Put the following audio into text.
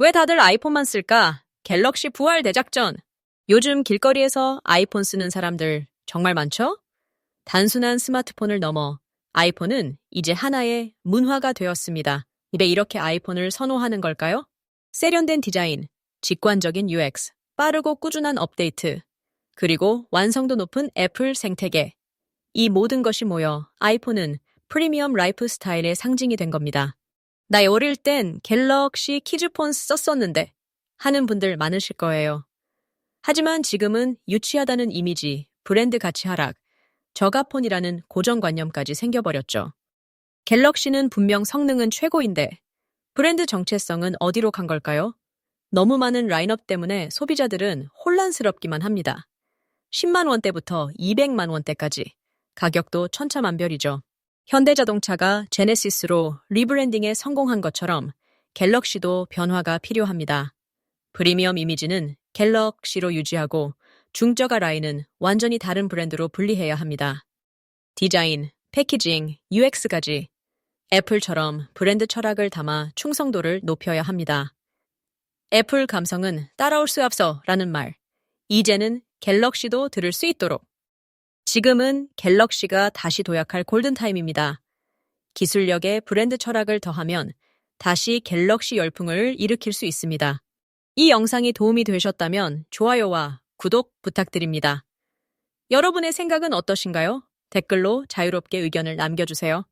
왜 다들 아이폰만 쓸까? 갤럭시 부활 대작전. 요즘 길거리에서 아이폰 쓰는 사람들 정말 많죠? 단순한 스마트폰을 넘어 아이폰은 이제 하나의 문화가 되었습니다. 왜 이렇게 아이폰을 선호하는 걸까요? 세련된 디자인, 직관적인 UX, 빠르고 꾸준한 업데이트, 그리고 완성도 높은 애플 생태계. 이 모든 것이 모여 아이폰은 프리미엄 라이프 스타일의 상징이 된 겁니다. 나 어릴 땐 갤럭시 키즈폰 썼었는데 하는 분들 많으실 거예요. 하지만 지금은 유치하다는 이미지, 브랜드 가치 하락, 저가폰이라는 고정관념까지 생겨버렸죠. 갤럭시는 분명 성능은 최고인데 브랜드 정체성은 어디로 간 걸까요? 너무 많은 라인업 때문에 소비자들은 혼란스럽기만 합니다. 10만 원대부터 200만 원대까지 가격도 천차만별이죠. 현대자동차가 제네시스로 리브랜딩에 성공한 것처럼 갤럭시도 변화가 필요합니다. 프리미엄 이미지는 갤럭시로 유지하고 중저가 라인은 완전히 다른 브랜드로 분리해야 합니다. 디자인, 패키징, UX까지 애플처럼 브랜드 철학을 담아 충성도를 높여야 합니다. 애플 감성은 따라올 수 없어 라는 말. 이제는 갤럭시도 들을 수 있도록. 지금은 갤럭시가 다시 도약할 골든타임입니다. 기술력에 브랜드 철학을 더하면 다시 갤럭시 열풍을 일으킬 수 있습니다. 이 영상이 도움이 되셨다면 좋아요와 구독 부탁드립니다. 여러분의 생각은 어떠신가요? 댓글로 자유롭게 의견을 남겨주세요.